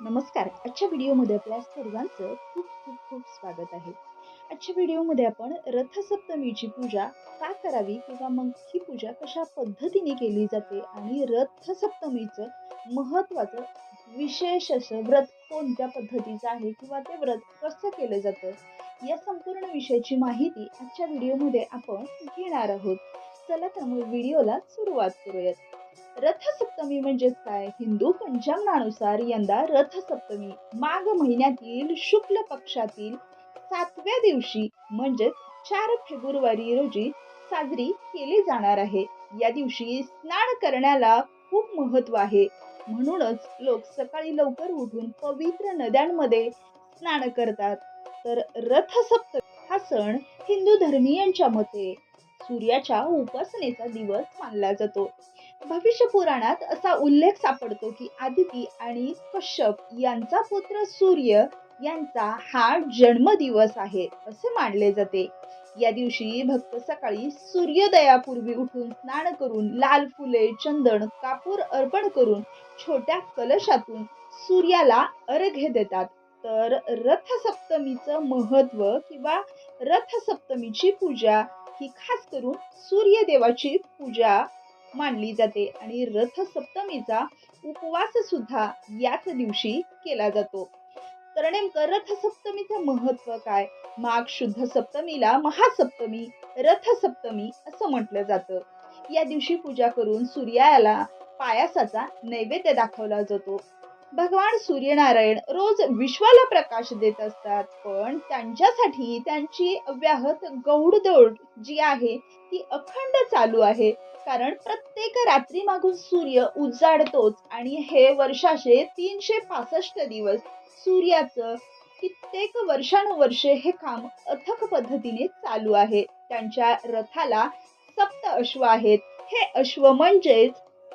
नमस्कार. आजच्या व्हिडिओमध्ये आपल्या सर्वांचं खूप खूप खूप स्वागत आहे. आजच्या व्हिडिओमध्ये आपण रथसप्तमीची पूजा का करावी किंवा मग ही पूजा कशा पद्धतीने केली जाते आणि रथसप्तमीचं महत्त्वाचं विशेष असं व्रत कोणत्या पद्धतीचं आहे किंवा ते व्रत कसं केलं जातं या संपूर्ण विषयाची माहिती आजच्या व्हिडिओमध्ये आपण घेणार आहोत. चला तर मग व्हिडिओला सुरुवात करूयात. रथसप्तमी म्हणजेच काय? हिंदू पंचांगानुसार यंदा रथसप्तमी. माघ महिन्यातील शुक्ल पक्षातील सातव्या दिवशी म्हणजेच चार फेब्रुवारी रोजी साजरी केली जाणार आहे. या दिवशी स्नान करण्याला खूप महत्त्व आहे. म्हणूनच लोक सकाळी लवकर उठून पवित्र नद्यांमध्ये स्नान करतात. तर रथसप्तमी हा सण हिंदू धर्मीयांच्या मते सूर्याच्या उपासनेचा दिवस मानला जातो. भविष्य पुराणात असा उल्लेख सापडतो की आदिती आणि कश्यप यांचा पुत्र सूर्य यांचा हा जन्मदिवस आहे असे मानले जाते. या दिवशी भक्त सकाळी सूर्योदयापूर्वी उठून स्नान करून लाल फुले चंदन कापूर अर्पण करून छोट्या कलशातून सूर्याला अर्घ्य देतात. तर रथसप्तमीचं महत्त्व किंवा रथसप्तमीची पूजा ही खास करून सूर्यदेवाची पूजा मानली जाते आणि रथसप्तमीचा उपवास सुद्धा याच दिवशी केला जातो. तर नेमकं रथसप्तमीचं महत्त्व काय? माघ शुद्ध सप्तमीला महासप्तमी रथसप्तमी असं म्हटलं जातं. या दिवशी पूजा करून सूर्याला पायासाचा नैवेद्य दाखवला जातो. भगवान सूर्यनारायण रोज विश्वाला प्रकाश देत असतात पण त्यांच्यासाठी त्यांची अव्याहत गौडदौड जी आहे ती अखंड चालू आहे. कारण प्रत्येक रात्री मागून सूर्य उजाडतोच आणि हे वर्षाचे तीनशे पासष्ट दिवस सूर्याचं कित्येक वर्षानुवर्षे हे काम अथक पद्धतीने चालू आहे. त्यांच्या रथाला सप्त अश्व आहेत. हे अश्व म्हणजेच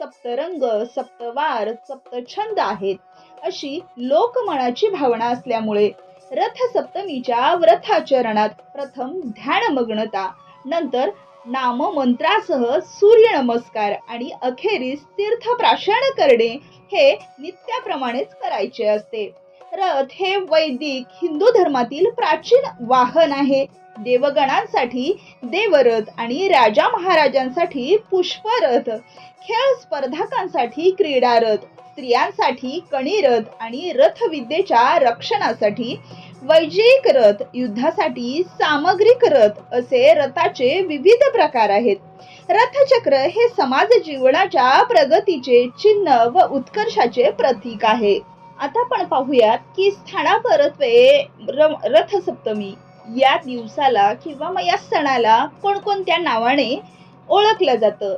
सप्तरंग सप्तवार सप्तछंद आहेत. अशी लोकमनाची भावना असल्यामुळे रथ सप्तमीच्या प्रथम ध्यानमग्नता नंतर नाममंत्रासह सूर्यनमस्कार आणि अखेरीस तीर्थप्राशन करणे हे नित्याप्रमाणेच करायचे असते. रथ हे वैदिक हिंदू धर्मातील प्राचीन वाहन आहे. देवगणांसाठी देवरथ आणि राजा महाराजांसाठी पुष्परथ खेळ स्पर्धकांसाठी क्रीडारथ स्त्रियांसाठी कणीरथ आणि रथविद्येच्या रक्षणासाठी वैजयिक रथ युद्धासाठी सामग्रिक रथ असे रथाचे विविध प्रकार आहेत. रथचक्र हे समाज जीवनाच्या प्रगतीचे चिन्ह व उत्कर्षाचे प्रतीक आहे. आता आपण पाहूयात की स्थानापरत्वे रथसप्तमी या दिवसाला किंवा मग या सणाला कोणकोणत्या नावाने ओळखलं जातं?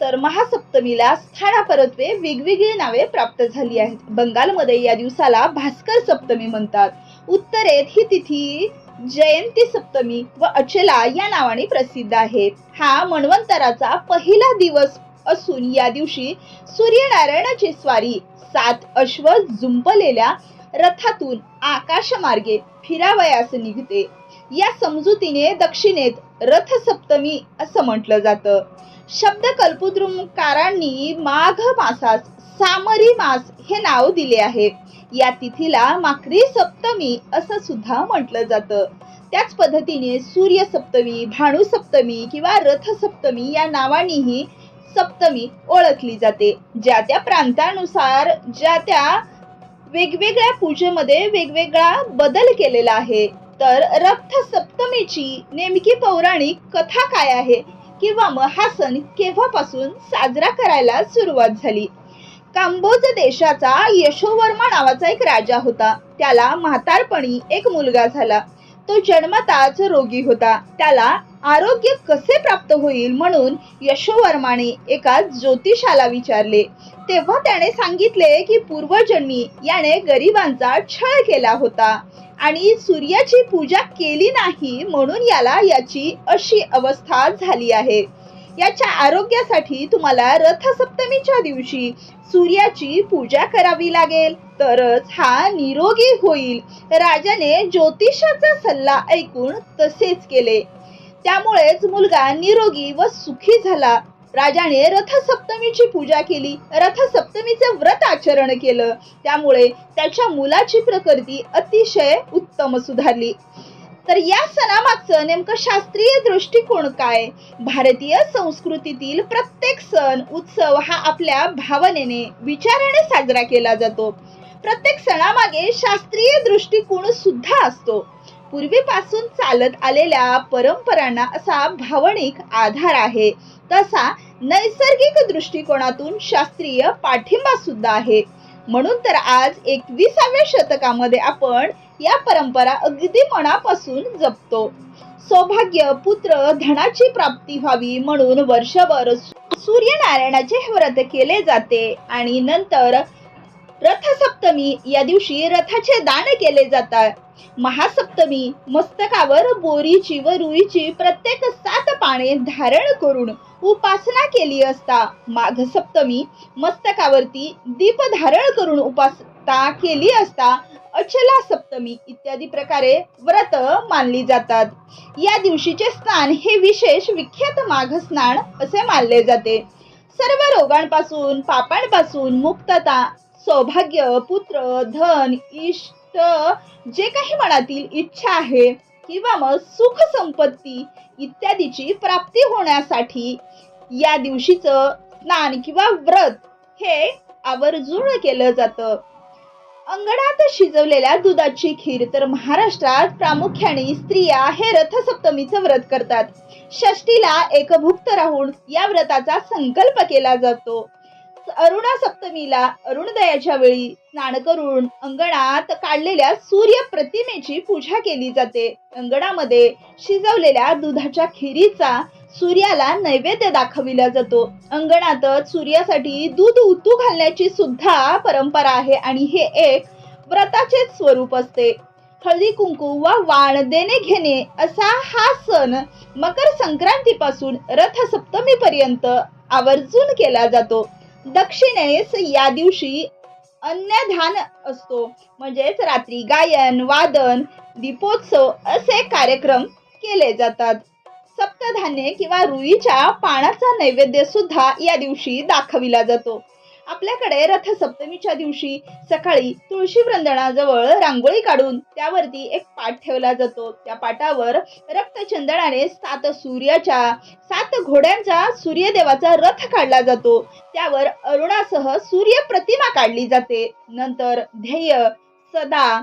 तर महासप्तमीला स्थानापरत्वे वेगवेगळी नावे प्राप्त झाली आहेत. बंगालमध्ये या दिवसाला भास्कर सप्तमी म्हणतात. उत्तरेत ही तिथी जयंती सप्तमी व अचला या नावाने प्रसिद्ध आहे हा मन्वंतराचा पहिला दिवस असून या दिवशी सूर्यनारायणाची स्वारी सात अश्व जुंपलेल्या रथातून आकाशमार्गे फिरावयास निघते. या समजुतीने दक्षिणेत रथ सप्तमी असं म्हटलं जातं. शब्द कल्पद्रुमकारांनी माघ मासास सामरी मास हे नाव दिले आहे. या तिथीला माक्री सप्तमी असं सुद्धा म्हटलं जातं. त्याच पद्धतीने सूर्य सप्तमी भाणू सप्तमी किंवा रथ सप्तमी या नावानेही सप्तमी ओळखली जाते. ज्या त्या प्रांतानुसार ज्या त्या वेगवेगळ्या पूजेमध्ये वेगवेगळा बदल केलेला आहे. तर रक्त सप्तमीची नेमकी पौराणिक कथा काय आहे? किंवा मग हा सण केव्हापासून साजरा करायला सुरुवात झाली? कांबोज देशाचा यशोवर्मा नावाचा एक राजा होता. त्याला म्हातारपणी एक मुलगा झाला. तो जन्मताच रोगी होता. त्याला आरोग्य कसे प्राप्त होईल म्हणून यशोवर्माने एका ज्योतिषाला विचारले. तेव्हा त्याने सांगितले की पूर्वजन्मी याने गरिबांचा छळ केला होता आणि सूर्याची पूजा केली नाही म्हणून याला याची अशी अवस्था झाली आहे. याच्या आरोग्यासाठी तुम्हाला रथसप्तमीच्या दिवशी सूर्याची पूजा करावी लागेल. तरच हा निरोगी होईल. राजाने ज्योतिषाचा सल्ला ऐकून तसेच केले. त्यामुळेच मुलगा निरोगी व सुखी झाला. राजाने रथसप्तमीची पूजा केली. रथसप्तमीचे व्रत आचरण केलं. त्यामुळे त्याच्या मुलाची प्रकृती अतिशय उत्तम सुधारली. तर या सणामागचं नेमकं शास्त्रीय दृष्टिकोन काय? भारतीय संस्कृतीतील प्रत्येक सण उत्सव हा आपल्या भावनेने विचाराने साजरा केला जातो. प्रत्येक सणामागे शास्त्रीय दृष्टिकोन सुद्धा असतो. पूर्वीपासून चालत आलेल्या परंपरांना असा भावनिक आधार आहे. तसा नैसर्गिक दृष्टिकोनातून शास्त्रीय पाठिंबा सुद्धा आहे. म्हणून तर आज एकविसाव्या शतकामध्ये आपण या परंपरा अगदी मनापासून जपतो. सौभाग्य पुत्र धनाची प्राप्ती व्हावी म्हणून वर्षभर सूर्यनारायणाचे व्रत केले जाते आणि नंतर रथसप्तमी या दिवशी रथाचे दान केले जातात. महासप्तमी मस्तकावर बोरीची व रुईची प्रत्येक सात पाने धारण करून उपासना केली असता. माघ सप्तमी मस्तकावरती दीप धारण करून उपासना केली असता अचला सप्तमी इत्यादी प्रकारे व्रत मानली जातात. या दिवशीचे स्नान हे विशेष विख्यात माघ स्नान असे मानले जाते. सर्व रोगांपासून पापांपासून मुक्तता सौभाग्य पुत्र धन इष्ट जे काही मनातील इच्छा आहे किंवा मग सुख संपत्ती इत्यादीची प्राप्ती होण्यासाठी या दिवशीचं स्नान किंवा व्रत हे आवर्जून केलं जातं. अंगणात शिजवलेल्या दुधाची खीर तर महाराष्ट्रात प्रामुख्याने स्त्रिया हे रथसप्तमीचं व्रत करतात. षष्टीला एकभुक्त राहून या व्रताचा संकल्प केला जातो. अरुणा सप्तमीला अरुणदयाच्या वेळी स्नान करून अंगणात काढलेल्या सूर्य प्रतिमेची पूजा केली जाते. अंगणामध्ये शिजवलेल्या दुधाच्या खिरीचा सूर्याला नैवेद्य दाखविला जातो. अंगणातच सूर्यासाठी दूध उतू घालण्याची सुद्धा परंपरा आहे आणि हे एक व्रताचे स्वरूप असते. हळदी कुंकू व वाण देणे घेणे असा हा सण मकर संक्रांतीपासून रथसप्तमीपर्यंत आवर्जून केला जातो. दक्षिणेस या दिवशी अन्नधान असतो. म्हणजेच रात्री गायन वादन दीपोत्सव असे कार्यक्रम केले जातात. सप्तधान्य किंवा रुईच्या पानाचा नैवेद्य सुद्धा या दिवशी दाखविला जातो. आपल्याकडे रथसप्तमीच्या दिवशी सकाळी तुळशी वृंदनाजवळ रांगोळी काढून त्यावरती एक पाट ठेवला जातो. त्या पाटावर रक्तचंदनाने सात सूर्याच्या सात घोड्यांचा सूर्यदेवाचा रथ काढला जातो. त्यावर अरुणासह सूर्य प्रतिमा काढली जाते. नंतर ध्येय सदा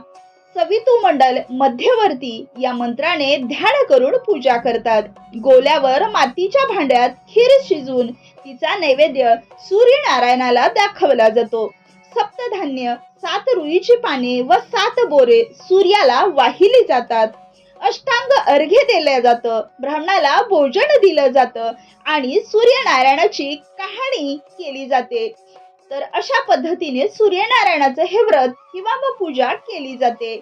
सवितू मंडल मध्यवर्ती या मंत्राने ध्यान करून पूजा करतात. गोल्यावर मातीच्या भांड्यात खीर शिजून तिचा नैवेद्य सूर्यनारायणाला दाखवला जातो. सप्तधान्य सात रुईची पाने व सात बोरे सूर्याला वाहिली जातात. अष्टांग अर्घ्य दिलं जातं. ब्राह्मणाला भोजन दिलं जातं आणि सूर्यनारायणाची कहाणी केली जाते. तर अशा पद्धतीने सूर्यनारायणाचं हे व्रत किंवा मग पूजा केली जाते.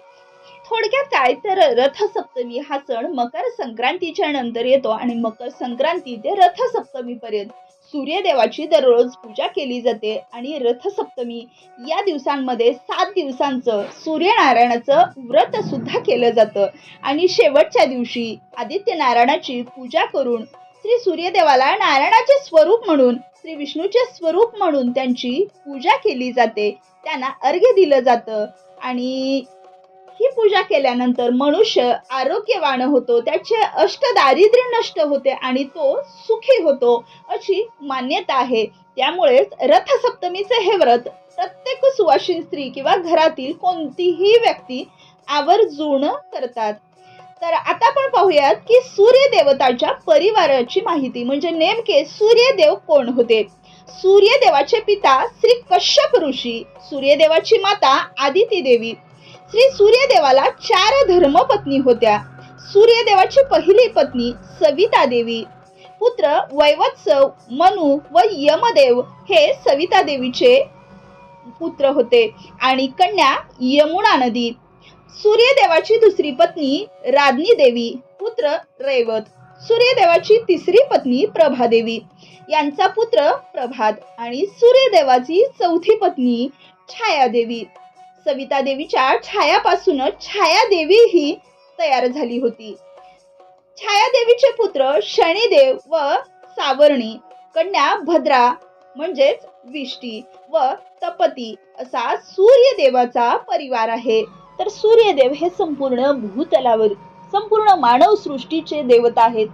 थोडक्यात काय तर रथसप्तमी हा सण मकर संक्रांतीच्या नंतर येतो आणि मकर संक्रांती ते रथसप्तमी पर्यंत सूर्यदेवाची दररोज पूजा केली जाते आणि रथसप्तमी या दिवसांमध्ये सात दिवसांचं सूर्यनारायणाचं व्रत सुद्धा केलं जातं. आणि शेवटच्या दिवशी आदित्य नारायणाची पूजा करून श्री सूर्यदेवाला नारायणाचे स्वरूप म्हणून श्री विष्णूचे स्वरूप म्हणून त्यांची पूजा केली जाते. त्यांना अर्घ्य दिलं जातं. आणि ही पूजा केल्यानंतर मनुष्य आरोग्यवान होतो त्याचे अष्टदारिद्र्य नष्ट होते आणि तो सुखी होतो अशी मान्यता आहे. त्यामुळेच रथसप्तमीचे हे व्रत प्रत्येक सुवासिन स्त्री किंवा घरातील कोणतीही व्यक्ती आवर्जून करतात. तर आता आपण पाहूयात की सूर्य देवताच्या परिवाराची माहिती म्हणजे नेमके सूर्यदेव कोण होते? सूर्यदेवाचे पिता श्री कश्यप ऋषी सूर्यदेवाची माता आदिती देवी श्री सूर्यदेवाला चार धर्मपत्नी होत्या. सूर्यदेवाची पहिली पत्नी सविता देवी. पुत्र वैवत्सव मनु व यमदेव हे सविता देवीचे पुत्र होते आणि कन्या यमुना नदी. सूर्यदेवाची दुसरी पत्नी राधनी देवी पुत्र रैवत. सूर्यदेवाची तिसरी पत्नी प्रभादेवी यांचा पुत्र प्रभात आणि सूर्यदेवाची चौथी पत्नी छायादेवी. सविता देवीच्या छायापासूनच छायादेवी ही तयार झाली होती. छायादेवीचे पुत्र शनिदेव व सावर्णी कन्या भद्रा म्हणजेच विष्टी व तपती असा सूर्यदेवाचा परिवार आहे. तर सूर्यदेव हे संपूर्ण भूतलावर संपूर्ण मानव सृष्टीचे देवता आहेत.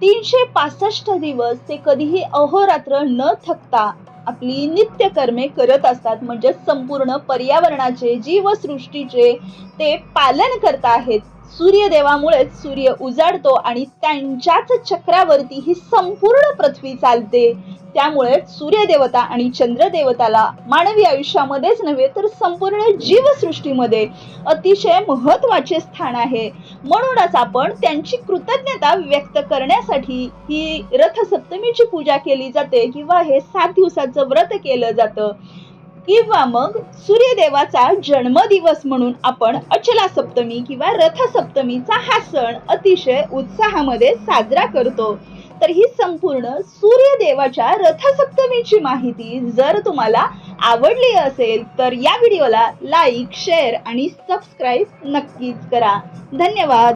तीनशे पासष्ट दिवस ते कधीही अहोरात्र न थकता आपली नित्य कर्मे करत असतात म्हणजे संपूर्ण पर्यावरणाचे जीवसृष्टीचे ते पालन करत आहेत. सूर्यदेवामुळेच सूर्य उजाडतो आणि त्यांच्याच चक्रावरती ही संपूर्ण पृथ्वी चालते. त्यामुळे सूर्यदेवता आणि चंद्रदेवताला मानवी आयुष्यामध्येच नव्हे तर संपूर्ण जीवसृष्टीमध्ये अतिशय महत्त्वाचे स्थान आहे. म्हणूनच आपण त्यांची कृतज्ञता व्यक्त करण्यासाठी ही रथसप्तमीची पूजा केली जाते किंवा हे सात दिवसाचं व्रत केलं जातं. किंवा मग सूर्यदेवाचा जन्मदिवस म्हणून आपण अचला सप्तमी किंवा रथसप्तमीचा हा सण अतिशय उत्साहामध्ये साजरा करतो. तर ही संपूर्ण सूर्यदेवाच्या रथसप्तमीची माहिती जर तुम्हाला आवडली असेल तर या व्हिडिओला लाईक शेअर आणि सबस्क्राईब नक्कीच करा. धन्यवाद!